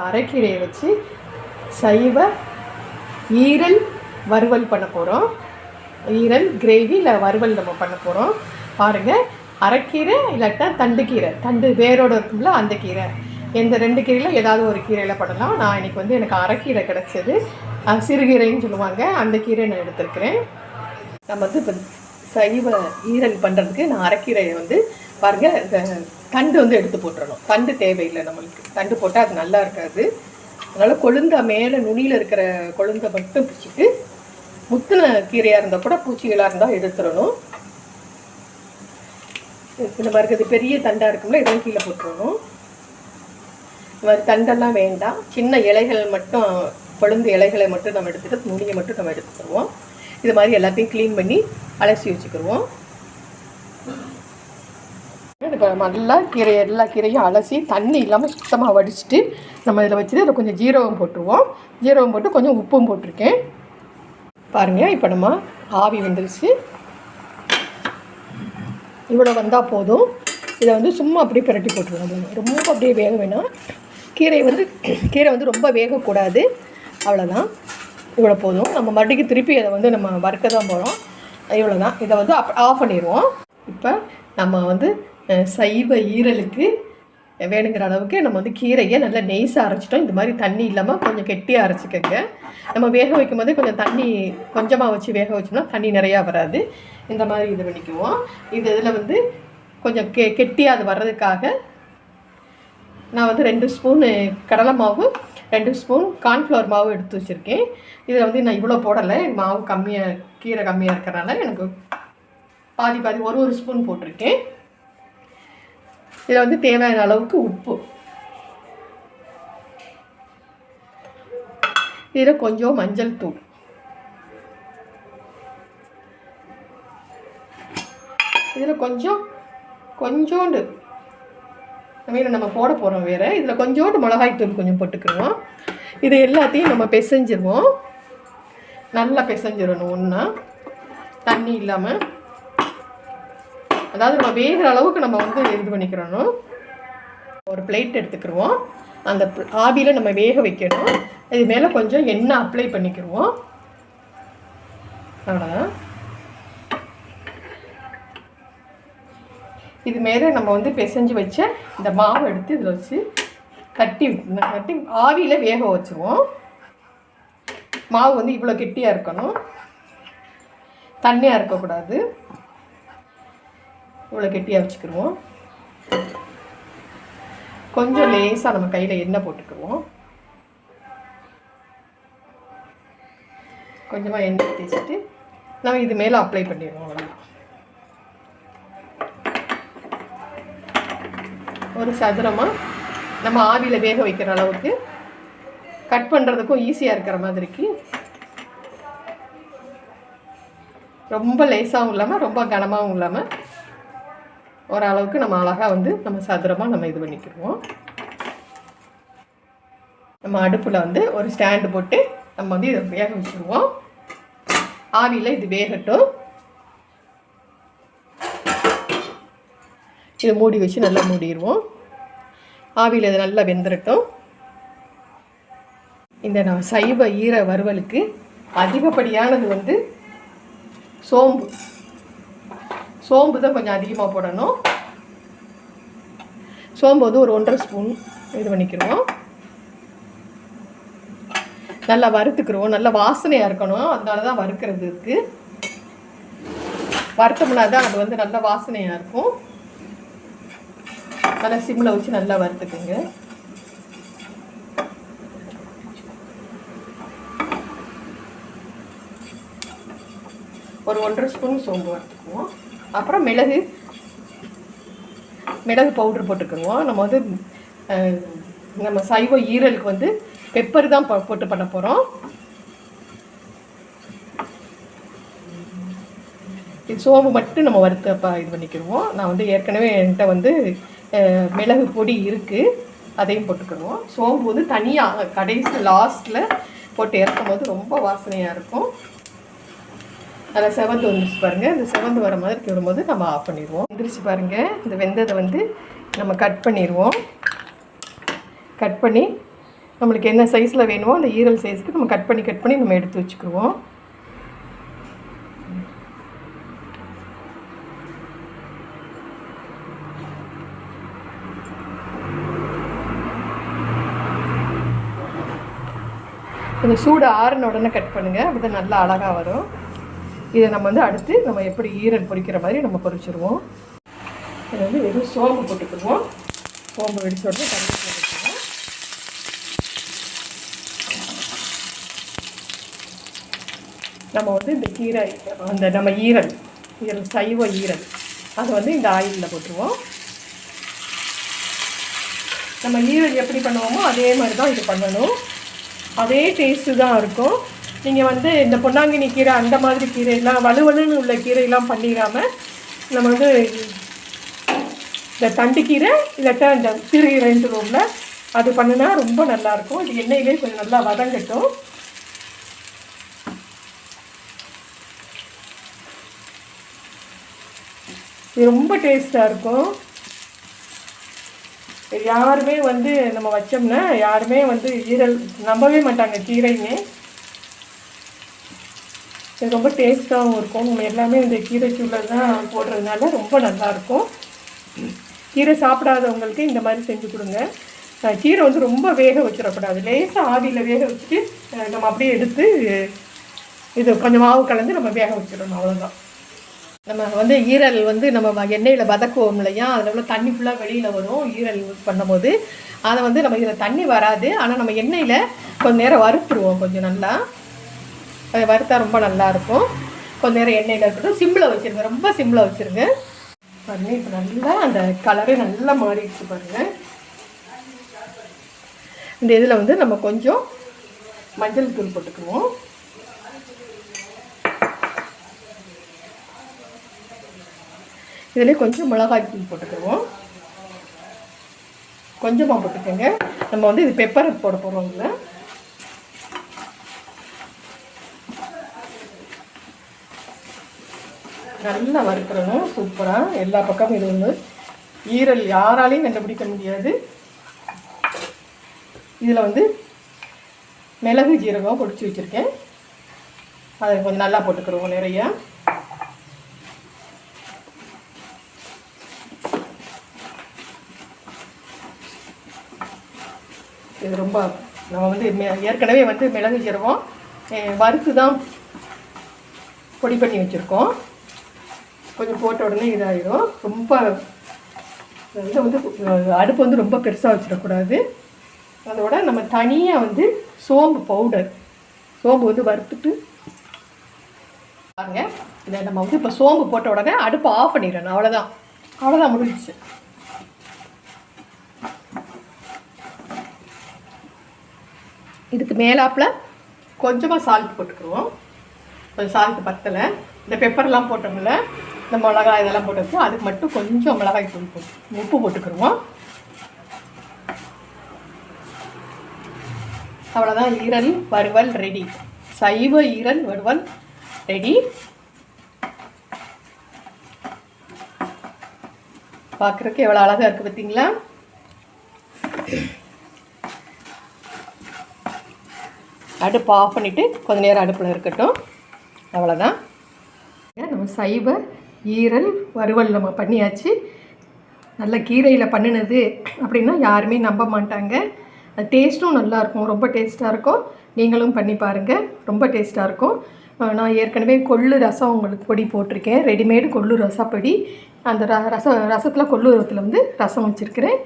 அரைக்கீரையை வச்சு சைவ ஈரல் வறுவல் பண்ண போகிறோம் ஈரல் கிரேவி இல்லை வறுவல் நம்ம பண்ண போகிறோம் பாருங்கள் அரைக்கீரை இல்லாட்டா தண்டு கீரை. தண்டு வேரோடு இருக்கும்ல அந்த கீரை. எந்த ரெண்டு கீரையில் ஏதாவது ஒரு கீரையில் பண்ணலாம். நான் இன்னைக்கு வந்து எனக்கு அரைக்கீரை கிடச்சது. சிறுகீரைன்னு சொல்லுவாங்க. அந்த கீரை நான் எடுத்திருக்கிறேன். நம்ம வந்து இப்போ சைவ ஈரல் பண்ணுறதுக்கு நான் அரைக்கீரையை வந்து பாருங்கள் இந்த தண்டு வந்து எடுத்து போட்டுறணும். தண்டு தேவையில்லை நம்மளுக்கு. தண்டு போட்டால் அது நல்லா இருக்காது. அதனால் கொழுந்தா மேலே நுனியில் இருக்கிற கொழுந்த மட்டும் பிடிச்சிட்டு முத்தின கீரையாக இருந்தால் கூட பூச்சிகளாக இருந்தால் எடுத்துடணும். இந்த மாதிரி இருக்கிறது பெரிய தண்டாக இருக்கும்ல இதெல்லாம் கீழே போட்டுடணும் இந்த மாதிரி தண்டெல்லாம் வேண்டாம். சின்ன இலைகள் மட்டும் கொழுந்து இலைகளை மட்டும் நம்ம எடுத்துகிட்டு நுனியை மட்டும் நம்ம எடுத்துக்கிடுவோம். இது மாதிரி எல்லாத்தையும் க்ளீன் பண்ணி அலசி வச்சுக்கிடுவோம். இப்போ நல்லா கீரை எல்லா கீரையும் அலசி தண்ணி இல்லாமல் சுத்தமாக வடிச்சிட்டு நம்ம இதில் வச்சுட்டு அதில் கொஞ்சம் ஜீரகம் போட்டுருவோம். ஜீரகம் போட்டு கொஞ்சம் உப்பும் போட்டிருக்கேன். பாருங்கள் இப்போ நம்ம ஆவி வந்துருச்சு. இவ்வளோ வந்தால் போதும். இதை வந்து சும்மா அப்படியே பிரட்டி போட்டுருவோம். ரொம்ப அப்படியே வேக வேணாம். கீரை வந்து கீரை வந்து ரொம்ப வேகக்கூடாது. அவ்வளோதான் இவ்வளோ போதும். நம்ம மறுபடியும் திருப்பி அதை வந்து நம்ம வறுக்க தான் போகிறோம் இவ்வளோ தான் இதை வந்து அப் ஆஃப் பண்ணிடுவோம் இப்போ நம்ம வந்து சைவ ஈரலுக்கு வேணுங்கிற அளவுக்கு நம்ம வந்து கீரையை நல்லா நெய்ஸாக அரைச்சிட்டோம். இந்த மாதிரி தண்ணி இல்லாமல் கொஞ்சம் கெட்டியாக அரைச்சிக்கோங்க. நம்ம வேக வைக்கும் போது கொஞ்சம் தண்ணி கொஞ்சமாக வச்சு வேக வச்சோம்னா தண்ணி நிறையா வராது. இந்த மாதிரி இது பண்ணிக்குவோம். இந்த இதில் வந்து கொஞ்சம் கெ கெட்டியாக அது வர்றதுக்காக நான் வந்து ரெண்டு ஸ்பூனு கடலை மாவு ரெண்டு ஸ்பூன் கார்ன்ஃப்ளவர் மாவு எடுத்து வச்சுருக்கேன். இதில் வந்து நான் இவ்வளோ போடலை. மாவு கம்மியாக கீரை கம்மியாக இருக்கிறனால எனக்கு பாதி பாதி ஒரு ஒரு ஸ்பூன் போட்டிருக்கேன். இதில் வந்து தேவையான அளவுக்கு உப்பு. இதில் கொஞ்சம் மஞ்சள் தூள். இதில் கொஞ்சம் கொஞ்சோண்டு மீன் நம்ம போட போகிறோம் வேறு. இதில் கொஞ்சோண்டு மிளகாய் தூள் கொஞ்சம் போட்டுக்கிறோம் இது எல்லாத்தையும் நம்ம பிசைஞ்சிருவோம். நல்லா பிசைஞ்சிடணும் ஒன்றா தண்ணி இல்லாமல் அதாவது நம்ம வேகிற அளவுக்கு நம்ம வந்து இது பண்ணிக்கிறணும். ஒரு பிளேட் எடுத்துக்கிடுவோம் அந்த ஆவியில் நம்ம வேக வைக்கணும். இது மேலே கொஞ்சம் எண்ணெய் அப்ளை பண்ணிக்கிடுவோம் அவ்வளோதான் இது மேலே நம்ம வந்து பிசைஞ்சு வச்ச இந்த மாவு எடுத்து இதில் வச்சு கட்டி கட்டி ஆவியில் வேக வச்சுருவோம். மாவு வந்து இவ்வளோ கெட்டியாக இருக்கணும். தண்ணியாக இருக்கக்கூடாது. இவ்வளோ கெட்டியாக வச்சுக்கிடுவோம் கொஞ்சம் லேசாக நம்ம கையில் எண்ணெய் போட்டுக்குவோம் கொஞ்சமாக எண்ணெய் தேய்ச்சிட்டு நம்ம இது மேலே அப்ளை பண்ணிடுவோம் அவ்வளோதான் ஒரு சதுரமாக நம்ம ஆவியில் வேக வைக்கிற அளவுக்கு கட் பண்ணுறதுக்கும் ஈஸியாக இருக்கிற மாதிரிக்கு ரொம்ப லேசாகவும் இல்லாமல் ரொம்ப கனமாகவும் இல்லாமல் ஓரளவுக்கு நம்ம அழகாக வந்து நம்ம சதுரமாக நம்ம இது பண்ணிக்கிடுவோம். நம்ம அடுப்பில் வந்து ஒரு ஸ்டாண்டு போட்டு நம்ம வந்து இதை வேக வச்சுருவோம். ஆவியில் இது வேகட்டும். இதை மூடி வச்சு நல்லா மூடிடுவோம். ஆவியில் இது நல்லா வெந்துடட்டும் இந்த நான் சைவ ஈர வறுவலுக்கு அதிகப்படியானது வந்து சோம்பு. சோம்பு தான் கொஞ்சம் அதிகமாக போடணும். சோம்பு வந்து ஒரு ஒன்றரை ஸ்பூன் இது பண்ணிக்கிறோம். நல்லா வறுத்துக்கிடுவோம் நல்லா வாசனையாக இருக்கணும். அதனால தான் வறுக்கிறது இருக்குது வறுத்தோம்னா தான் அது வந்து நல்லா வாசனையாக இருக்கும். நல்லா சிம்மில் வச்சு நல்லா வறுத்துக்குங்க. ஒரு ஒன்றரை ஸ்பூன் சோம்பு வறுத்துக்குவோம். அப்புறம் மிளகு. மிளகு பவுட்ரு போட்டுக்கோங்க. நம்ம வந்து நம்ம சைவ ஈரலுக்கு வந்து பெப்பர் தான் போட்டு பண்ண போகிறோம் இது சோம்பு மட்டும் நம்ம வறுத்து அப்போ இது பண்ணிக்கிடுவோம் நான் வந்து ஏற்கனவே என்கிட்ட வந்து மிளகு பொடி இருக்குது அதையும் போட்டுக்கிடுவோம் சோம்பு வந்து தனியாக கடைசி லாஸ்ட்டில் போட்டு இறக்கும் போது ரொம்ப வாசனையாக இருக்கும். அதில் செவந்து வந்துருச்சு பாருங்கள் இந்த செவந்து வர மாதிரி வரும்போது நம்ம ஆஃப் பண்ணிடுவோம். வந்துருச்சு பாருங்கள் இந்த வெந்ததை வந்து நம்ம கட் பண்ணிடுவோம். கட் பண்ணி நம்மளுக்கு என்ன சைஸில் வேணுமோ அந்த ஈரல் சைஸுக்கு நம்ம கட் பண்ணி கட் பண்ணி நம்ம எடுத்து வச்சுக்கிடுவோம். கொஞ்சம் சூடு ஆறுன உடனே கட் பண்ணுங்கள் அப்படி தான் நல்லா அழகாக வரும். இதை நம்ம வந்து அடுத்து நம்ம எப்படி ஈரன் பொரிக்கிற மாதிரி நம்ம பொரிச்சிருவோம் இதை வந்து வெறும் சோம்பு போட்டுக்குருவோம் சோம்பு வெடிச்ச உடனே கருவேப்பிலை போட்டுக்குவோம் நம்ம வந்து இந்த கீரை அந்த நம்ம ஈரல் ஈரல் சைவ ஈரல் அதை வந்து இந்த ஆயிலில் போட்டுருவோம். நம்ம ஈரல் எப்படி பண்ணுவோமோ அதே மாதிரி தான் இது பண்ணணும். அதே டேஸ்ட்டு தான் இருக்கும். நீங்கள் வந்து இந்த பொன்னாங்கினி கீரை அந்த மாதிரி கீரையெல்லாம் வலுவலுன்னு உள்ள கீரையெல்லாம் பண்ணிடாமல் நம்ம வந்து இந்த தண்டு கீரை இல்லாட்டா இந்த சிறுகீரைன்னு சொல்லுவோம்ல அது பண்ணுனா ரொம்ப நல்லாயிருக்கும். இது எண்ணெயிலே கொஞ்சம் நல்லா வதங்கட்டும். இது ரொம்ப டேஸ்ட்டாக இருக்கும். யாருமே வந்து நம்ம வச்சோம்னா யாருமே வந்து ஈரல் நம்பவே மாட்டாங்க கீரைன்னு. இது ரொம்ப டேஸ்ட்டாகவும் இருக்கும். நம்ம எல்லாமே இந்த கீரைக்குள்ளே தான் போடுறதுனால ரொம்ப நல்லாயிருக்கும் கீரை சாப்பிடாதவங்களுக்கு இந்த மாதிரி செஞ்சு கொடுங்க. கீரை வந்து ரொம்ப வேக வச்சிடக்கூடாது. லேசாக ஆவியில் வேக வச்சுட்டு நம்ம அப்படியே எடுத்து இது கொஞ்சம் மாவு கலந்து நம்ம வேக வச்சிடணும். அவ்வளோதான் நம்ம வந்து ஈரல் வந்து நம்ம எண்ணெயில் வதக்குவோம் இல்லையா? அதில் உள்ள தண்ணி ஃபுல்லாக வெளியில் வரும் ஈரல் யூஸ் பண்ணும்போது. அதை வந்து நம்ம இதில் தண்ணி வராது. ஆனால் நம்ம எண்ணெயில் கொஞ்சம் நேரம் வறுத்துருவோம் கொஞ்சம் நல்லா. வறுத்தா ரொம்ப நல்லாயிருக்கும் கொஞ்ச நேரம் எண்ணெயில் இருக்கட்டும் சிம்மில் வச்சுருங்க. ரொம்ப சிம்மில் வச்சுருங்க. பாருங்க இப்போ நல்லா அந்த கலரே நல்லா மாறிடுச்சு பாருங்கள் இந்த இதில் வந்து நம்ம கொஞ்சம் மஞ்சள் தூள் போட்டுக்குவோம் இதில் கொஞ்சம் மிளகாய் தூள் போட்டுக்குவோம் கொஞ்சமாக போட்டுக்கோங்க. நம்ம வந்து இது பெப்பர் போட போகிறோம் இதில். நல்லா வறுக்கிறணும் சூப்பராக எல்லா பக்கமும் இது வந்து ஈரல் யாராலையும் கண்டுபிடிக்க முடியாது. இதில் வந்து மிளகு ஜீரகம் பொடிச்சு வச்சுருக்கேன். அதை கொஞ்சம் நல்லா போட்டுக்கிறோம் நிறையா. இது ரொம்ப நம்ம வந்து ஏற்கனவே வந்து மிளகு ஜீரகம் வறுத்து தான் பொடி பண்ணி வச்சுருக்கோம். கொஞ்சம் போட்ட உடனே இதாகிடும் ரொம்ப இதை வந்து அடுப்பு வந்து ரொம்ப பெருசாக வச்சிடக்கூடாது. அதோட நம்ம தனியாக வந்து சோம்பு பவுடர். சோம்பு வந்து வறுத்துட்டு பாருங்க. இதை நம்ம வந்து இப்போ சோம்பு போட்ட உடனே அடுப்பு ஆஃப் பண்ணிடணும். அவ்வளோதான் அவ்வளோதான் முடிஞ்சிச்சு. இதுக்கு மேலாப்பில் கொஞ்சமாக சால்ட் போட்டுக்குருவோம் கொஞ்சம் சால்ட் பத்தலை. இந்த பெப்பர்லாம் போட்டோம்ல. இந்த மிளகாய் இதெல்லாம் போட்டு அதுக்கு மட்டும் கொஞ்சம் மிளகாய் தூள் போட்டு உப்பு போட்டுக்கிருவோம் அவ்வளோதான் ஈரல் வறுவல் ரெடி சைவ ஈரல் வறுவல் ரெடி பார்க்குறதுக்கு எவ்வளோ அழகாக இருக்குது பார்த்தீங்களா? அடுப்பு ஆஃப் பண்ணிவிட்டு கொஞ்ச நேரம் அடுப்பில் இருக்கட்டும். அவ்வளோதான் நம்ம சைவ ஈரல் வறுவல் நம்ம பண்ணியாச்சு. நல்ல கீரையில் பண்ணினது அப்படின்னா யாருமே நம்ப மாட்டாங்க. அது டேஸ்ட்டும் நல்லாயிருக்கும் ரொம்ப டேஸ்ட்டாக இருக்கும். நீங்களும் பண்ணி பாருங்கள் ரொம்ப டேஸ்ட்டாக இருக்கும். நான் ஏற்கனவே கொள்ளு ரசம் உங்களுக்கு பொடி போட்டிருக்கேன். ரெடிமேடு கொள்ளு ரசப்பொடி அந்த ர ரசம் ரசத்தில் கொள்ளு ரசத்தில் வந்து ரசம் வச்சுருக்கிறேன்.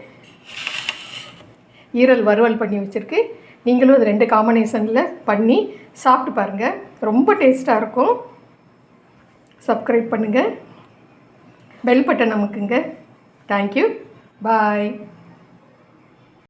ஈரல் வறுவல் பண்ணி வச்சுருக்கு. நீங்களும் அது ரெண்டு காம்பினேஷனில் பண்ணி சாப்பிட்டு பாருங்கள் ரொம்ப டேஸ்ட்டாக இருக்கும். சப்ஸ்கிரைப் பண்ணுங்கள் bell button நமக்குங்க. Thank you bye